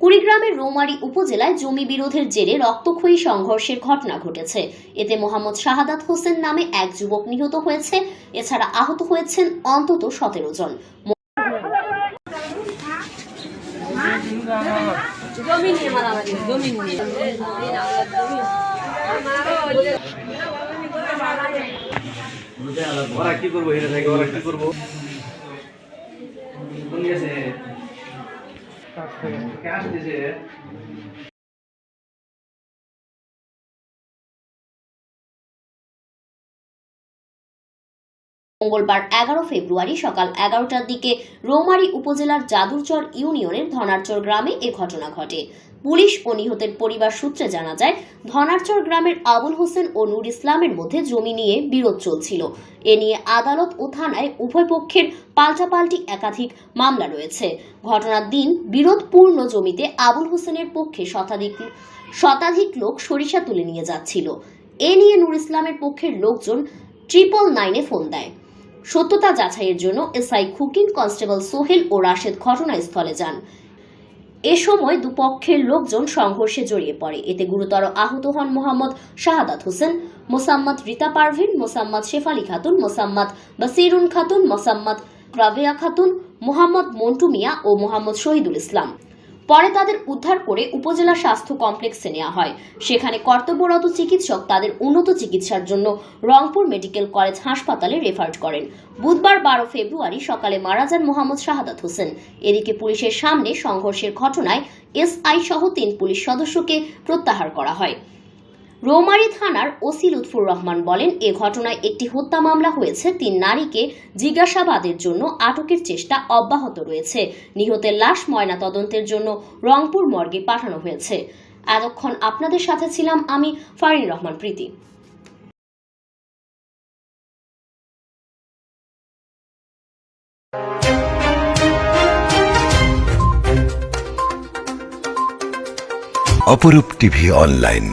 কুড়িগ্রামের রৌমারি উপজেলায় জমি বিরোধের জেরে রক্তক্ষয়ী সংঘর্ষের ঘটনা ঘটেছে। এতে মোহাম্মদ শাহাদাত হোসেন নামে এক যুবক নিহত হয়েছে। এছাড়া আহত হয়েছেন অন্তত সতেরো জন। ওরা কি করব ওরা কি করব? Tá certo. Quer dizer, মঙ্গলবার এগারো ফেব্রুয়ারি সকাল এগারোটার দিকে রৌমারী উপজেলার জাদুরচর ইউনিয়নের ধনারচর গ্রামে এ ঘটনা ঘটে। পুলিশ ও নিহতের পরিবার সূত্রে জানা যায়, ধনারচর গ্রামের আবুল হোসেন ও নূর ইসলামের মধ্যে জমি নিয়ে বিরোধ চলছিল। এ নিয়ে আদালত ও থানায় উভয় পক্ষের পাল্টাপাল্টি একাধিক মামলা রয়েছে। ঘটনার দিন বিরোধপূর্ণ জমিতে আবুল হোসেনের পক্ষে শতাধিক শতাধিক লোক সরিষা তুলে নিয়ে যাচ্ছিল। এ নিয়ে নূর ইসলামের পক্ষের লোকজন ট্রিপল নাইনে ফোন দেয়। সত্যতা যাচাইয়ের জন্য এসআই খুকিন কনস্টেবল সোহেল ও রাশেদ ঘটনাস্থলে যান। এ সময় দুপক্ষের লোকজন সংঘর্ষে জড়িয়ে পড়ে। এতে গুরুতর আহত হন মোহাম্মদ শাহাদাত হোসেন, মোসাম্মদ রিতা পারভিন, মোসাম্মদ শেফালি খাতুন, মোসাম্মদ বাসিরুন খাতুন, মোসাম্মদ রাবেয়া খাতুন, মোহাম্মদ মন্টু মিয়া ও মোহাম্মদ শহীদুল ইসলাম। পরে তাদের উদ্ধার করে উপজেলা স্বাস্থ্য কমপ্লেক্সে নেওয়া হয়। সেখানে কর্তব্যরত চিকিৎসক তাদের উন্নত চিকিৎসার জন্য রংপুর মেডিকেল কলেজ হাসপাতালে রেফার করেন। বুধবার বারো ফেব্রুয়ারি সকালে মারা যান মোহাম্মদ শাহাদাত হোসেন। এদিকে পুলিশের সামনে সংঘর্ষের ঘটনায় এসআই সহ তিন পুলিশ সদস্যকে প্রত্যাহার করা হয়। রৌমারী থানার ওসি লুৎফুর রহমান বলেন, এ ঘটনায় একটি হত্যা মামলা হয়েছে। তিন নারীকে জিজ্ঞাসাবাদের জন্য আটকের চেষ্টা অব্যাহত রয়েছে। নিহতের লাশ ময়না তদন্তের জন্য রংপুর মর্গে পাঠানো হয়েছে। এতক্ষণ আপনাদের সাথে ছিলাম আমি, ফারিন রহমান প্রীতি। অপরূপ টিভি অনলাইন।